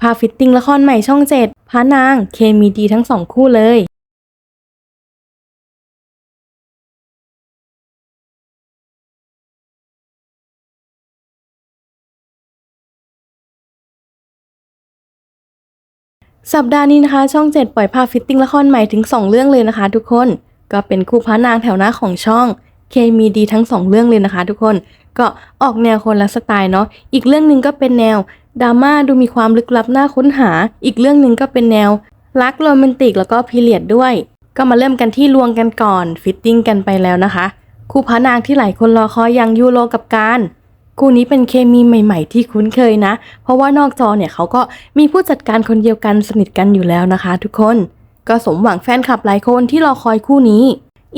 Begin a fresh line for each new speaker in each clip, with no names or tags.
พาฟิตติ้งละครใหม่ช่องเจ็ดพระนางเคมีดีทั้งสองคู่เลยสัปดาห์นี้นะคะ ช่อง 7 ปล่อยภาพฟิตติ้งละครใหม่ถึง 2 เรื่องเลยนะคะ ทุกคน ก็เป็นคู่พระนางแถวหน้าของช่อง เคมีดีทั้ง 2 เรื่องเลยนะคะ ทุกคน ก็ออกแนวคนละสไตล์เนาะ อีกเรื่องหนึ่งก็เป็นแนวดราม่าดูมีความลึกลับน่าค้นหา อีกเรื่องหนึ่งก็เป็นแนวรักโรแมนติกแล้วก็พีเรียดด้วย ก็มาเริ่มกันที่ลวงกันก่อนฟิตติ้งกันไปแล้วนะคะ คู่พระนางที่หลายคนรอคอยอย่างยูโรกับการคู่นี้เป็นเคมีใหม่ ๆ ที่คุ้นเคยนะ เพราะว่านอกจอเนี่ยเขาก็มีผู้จัดการคนเดียวกันสนิทกันอยู่แล้วนะคะ ทุกคน ก็สมหวังแฟนคลับหลายคนที่รอคอยคู่นี้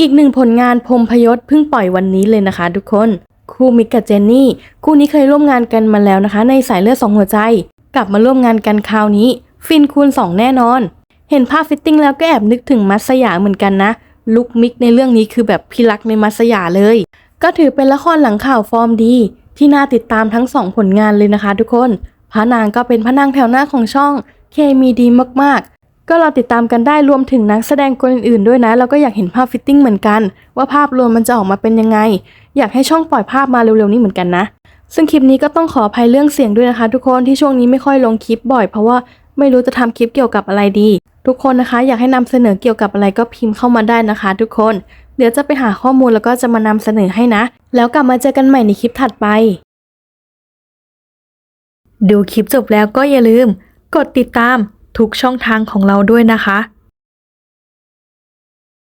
อีกหนึ่งผลงานพรมพยศเพิ่งปล่อยวันนี้เลยนะคะ ทุกคน คู่มิกกับเจนนี่ คู่นี้เคยร่วมงานกันมาแล้วนะคะ ในสายเลือดสองหัวใจ กลับมาร่วมงานกันคราวนี้ ฟินคูณสองแน่นอน เห็นภาพฟิตติ้งแล้วก็แอบนึกถึงมัสยาเหมือนกันนะ ลุคมิกในเรื่องนี้คือแบบพิรักในมัสยาเลย ก็ถือเป็นละครหลังข่าวฟอร์มดี ที่น่าติดตามทั้งสองผลงานเลยนะคะ ทุกคน พระนางก็เป็นพระนางแถวหน้าของช่อง เคมีดีมาก ก็เราติดตามกันได้รวมถึงนักแสดงคนอื่นๆด้วยนะแล้วก็อยากเห็นภาพฟิตติ้งเหมือนกัน ว่าภาพรวมมันจะออกมาเป็นยังไง อยากให้ช่องปล่อยภาพมาเร็วๆนี้เหมือนกันนะ ซึ่งคลิปนี้ก็ต้องขออภัยเรื่องเสียงด้วยนะคะ ทุกคนที่ช่วงนี้ไม่ค่อยลงคลิปบ่อยเพราะว่าไม่รู้จะทำคลิปเกี่ยวกับอะไรดี ทุกคนนะคะ อยากให้นำเสนอเกี่ยวกับอะไรก็พิมพ์เข้ามาได้นะคะ ทุกคน เดี๋ยวจะไปหาข้อมูลแล้วก็จะมานำเสนอให้นะ แล้วกลับมาเจอกันใหม่ในคลิปถัดไป ดูคลิปจบแล้วก็อย่าลืม กดติดตาม ทุกช่องทางของเราด้วยนะคะ